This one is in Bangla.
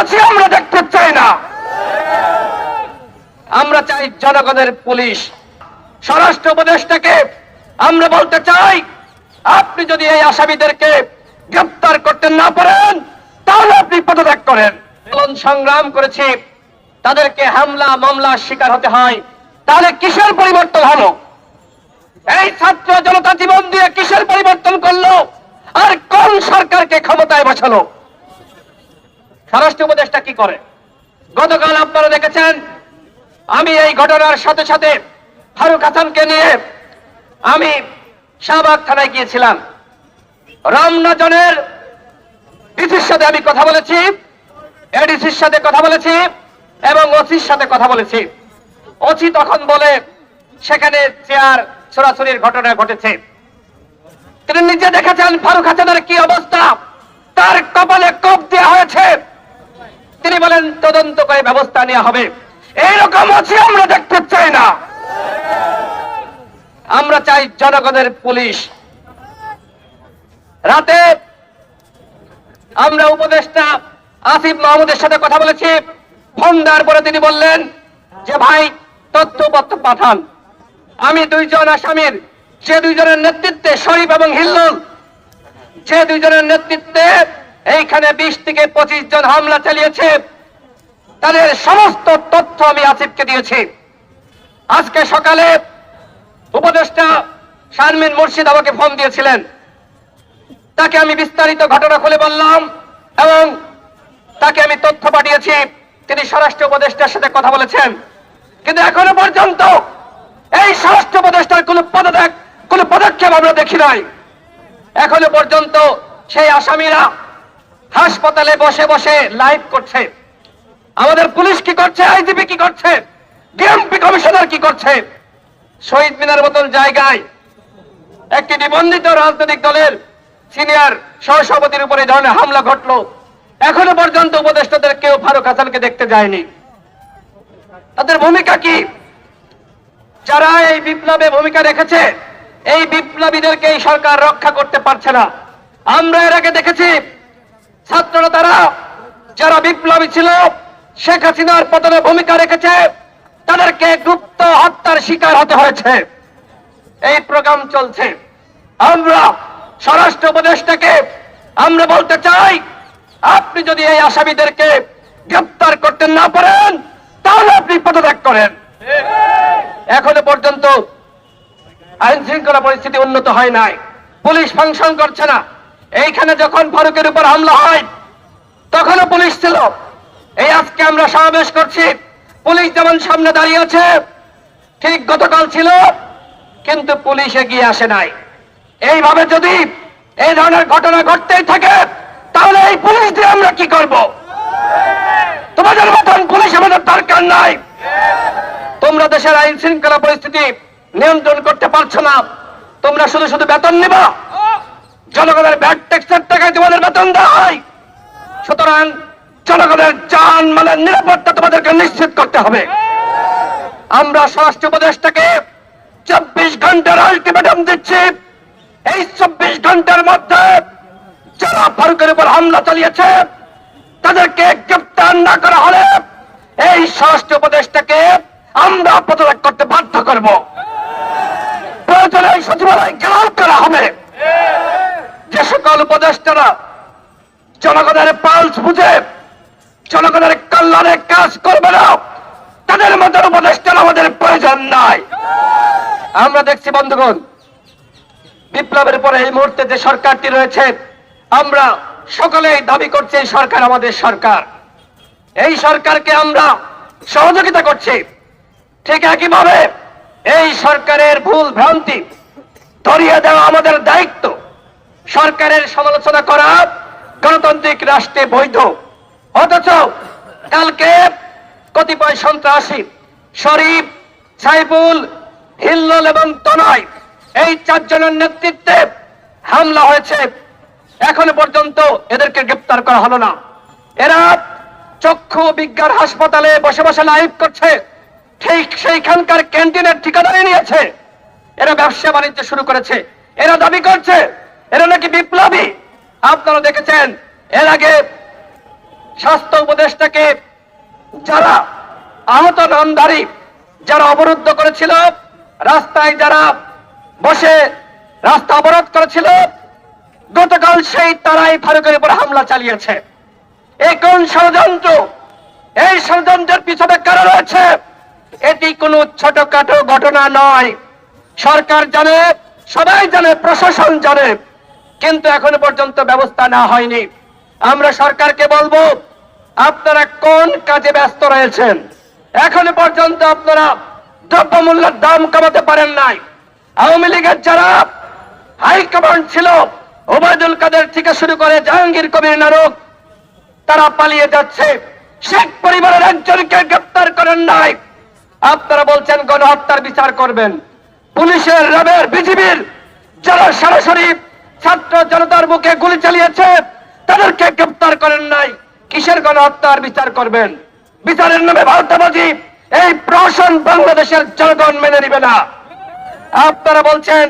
আছে আমরা দেখতে চাই না। আমরা চাই জনগণের পুলিশ। স্বরাষ্ট্র উপদেষ্টাকে আমরা বলতে চাই, আপনি যদি এই আসামিদেরকে গ্রেপ্তার করতে না পারেন, তাহলে আপনি পদত্যাগ করেন। সংগ্রাম করেছি, তাদেরকে হামলা, মামলার শিকার হতে হয়, তাহলে কিসের পরিবর্তন হলো? এই ছাত্র জনতা জীবন দিয়ে কিসের পরিবর্তন করল? আর কোন সরকারকে ক্ষমতায় বসালো? স্বরাষ্ট্র উপদেষ্টা কি করে? গতকাল আপনারা দেখেছেন, আমি এই ঘটনার সাথে সাথে ফারুক হাসানকে নিয়ে আমি শাহবাগ থানায় গিয়েছিলাম। রামনাজনের ডিসির সাথে আমি কথা বলেছি, এডিসির সাথে কথা বলেছি এবং ওসির সাথে কথা বলেছি। ওসি তখন বলে, সেখানে চেয়ার ছোড়াছড়ির ঘটনা ঘটেছে। তিনি নিজে দেখেছেন ফারুক হাসানের কি অবস্থা তার কপালে কোপ দেওয়া হয়েছে তিনি বলেন তদন্ত করে ব্যবস্থা নেওয়া হবে। এইরকম আছে, আমরা দেখতে চাই না। আমরা চাই জনগণের পুলিশ। রাতে আমরা উপদেষ্টা আসিফ মাহমুদের সাথে কথা বলেছি। ফোন দেওয়ার পরে তিনি বললেন যে, ভাই, তথ্যপত্র পাঠান। আমি দুইজন আসামির, সে দুইজনের নেতৃত্বে শরীফ এবং হিল্লুল যে দুইজনের নেতৃত্বে এইখানে বিশ থেকে পঁচিশ জন হামলা চালিয়েছে। তাদের সমস্ত তথ্য আমি আসিফকে দিয়েছি। আজকে সকালে উপদেষ্টা শারমিন মুর্শিদ আমাকে ফোন দিয়েছিলেন। তাকে আমি বিস্তারিত ঘটনা খুলে বললাম এবং তাকে আমি তথ্য পাঠিয়েছি। তিনি স্বরাষ্ট্র উপদেষ্টার সাথে কথা বলেছেন। কিন্তু এখনও পর্যন্ত এই স্বরাষ্ট্র উপদেষ্টার কোন পদত্যাগ, কোন পদক্ষেপ আমরা দেখি নাই। এখনও পর্যন্ত সেই আসামিরা হাসপাতালে বসে বসে লাইভ করছে। আমাদের পুলিশ কি করছে? আইজিপি কি করছে? ডিএমপি কমিশনার কি করছে? শহীদ মিনার মতন জায়গায় একটি নিবন্ধিত রাজনৈতিক দলের সিনিয়র সহসভাপতির উপরে ধরনের হামলা ঘটলো। এখনও পর্যন্ত উপদেষ্টাদের কেউ ফারুক হাসানকে দেখতে যায়নি। তাদের ভূমিকা কি? যারা এই বিপ্লবে ভূমিকা রেখেছে, এই বিপ্লবীদেরকে এই সরকার রক্ষা করতে পারছে না। আমরা এর আগে দেখেছি ছাত্ররা তারা যারা বিপ্লবী ছিল শেখ হাসিনার পতনে ভূমিকা রেখেছে, তাদেরকে গুপ্ত হত্যার শিকার হতে হয়েছে। এই প্রোগ্রাম চলছে। আমরা স্বরাষ্ট্র উপদেষ্টাকে, আমরা বলতে চাই, আপনি যদি এই আসামিদেরকে গ্রেপ্তার করতে না পারেন, তাহলে আপনি পদত্যাগ করেন। এখনও পর্যন্ত আইন শৃঙ্খলা পরিস্থিতি উন্নত হয় নাই। পুলিশ ফাংশন করছে না। এইখানে যখন ফারুকের উপর হামলা হয়, তখনও পুলিশ ছিল। এই আজকে আমরা সমাবেশ করছি। পুলিশ যেমন সামনে দাঁড়িয়ে আছে, ঠিক গতকাল ছিল, কিন্তু পুলিশ এগিয়ে আসে নাই। এইভাবে যদি এই ধরনের ঘটনা ঘটতেই থাকে, তাহলে এই পুলিশ দিয়ে আমরা কি করব? তোমাদের মতন পুলিশ আমাদের দরকার নাই। তোমরা দেশের আইন শৃঙ্খলা পরিস্থিতি নিয়ন্ত্রণ করতে পারছ না। তোমরা শুধু শুধু বেতন নিবা। জনগণের ব্যাট ট্যাক্সের টাকায় তোমাদের বেতন দেওয়া হয়। সুতরাং জনগণের যান মালের নিরাপত্তা তোমাদেরকে নিশ্চিত করতে হবে। আমরা স্বরাষ্ট্র উপদেশটাকে চব্বিশ ঘণ্টার আলটিমেটাম দিচ্ছি। এই চব্বিশ ঘণ্টার মধ্যে যারা ফারুকের উপর হামলা চালিয়েছে, তাদেরকে গ্রেপ্তার না করা হলে এই স্বরাষ্ট্র উপদেশটাকে আমরা পদত্যাগ করতে বাধ্য করব। প্রয়োজনে সচিবালয় ঘেরাও করা হবে। যে সকল উপদেষ্টারা জনগণের পালস বুঝে জনগণের কল্যাণে কাজ করবে না। তাদের মধ্যে উপদেষ্টার আমাদের প্রয়োজন নাই। আমরা দেখছি, বন্ধুগণ, বিপ্লবের পরে এই মুহূর্তে যে সরকারটি রয়েছে, আমরা সকলেই দাবি করছি এই সরকার আমাদের সরকার। এই সরকারকে আমরা সহযোগিতা করছি। ঠিক একইভাবে এই সরকারের ভুল ভ্রান্তি ধরিয়ে দেওয়া আমাদের দায়িত্ব। সরকারের সমালোচনা করা গণতান্ত্রিক রাষ্ট্রে বৈধ। অথচ কালকে কতিপয় সন্ত্রাসী, শরীফ, সাইফুল, হিল্লোল এবং তনয়, এই চারজনের নেতৃত্বে হামলা হয়েছে। এখনও পর্যন্ত এদেরকে গ্রেপ্তার করা হলো না। এরা চক্ষু বিজ্ঞান হাসপাতালে বসে বসে লাইভ করছে। ঠিক সেইখানকার ক্যান্টিনের ঠিকাদারি নিয়েছে। এরা ব্যবসা বাণিজ্য শুরু করেছে। এরা দাবি করছে। এরা নাকি বিপ্লবী। আপনারা দেখেছেন, এর আগে স্বাস্থ্য উপদেষ্টাকে যারা আহত নামধারী যারা অবরুদ্ধ করেছিল, রাস্তায় যারা বসে রাস্তা অবরোধ করেছিল, গতকাল সেই তারাই ফারুকের উপর হামলা চালিয়েছে। এই কোন ষড়যন্ত্র? এই ষড়যন্ত্রের পিছনে কারা রয়েছে? এটি কোনো ছোটখাটো ঘটনা নয়। সরকার জানে, সবাই জানে, প্রশাসন জানে, কিন্তু এখনও পর্যন্ত ব্যবস্থা না হয়নি। আমরা সরকারকে বলব আপনারা কোন কাজে ব্যস্ত রয়েছেন? এখনও পর্যন্ত আপনারা দ্রব্যমূল্যের দাম কমাতে পারেন নাই। আওয়ামী লীগের যারা হাইকমান্ড ছিল, ওবায়দুল কাদের থেকে শুরু করে জাহাঙ্গীর কবির নারক, তারা পালিয়ে যাচ্ছে। শেখ পরিবারের একজনকে গ্রেপ্তার করেন নাই। আপনারা বলছেন, গণহত্যার বিচার করবেন। পুলিশের র্যাবের বিজিবির যারা সরাসরি ছাত্র জনতার মুখে গুলি চালিয়েছে, তাদেরকে গ্রেপ্তার করেন নাই। কিসের গণ গণহত্যার বিচার করবেন? বিচারের নামে ভারতাবাজি এই প্রশাসন বাংলাদেশের জনগণ মেনে নিবে না। আপনারা বলছেন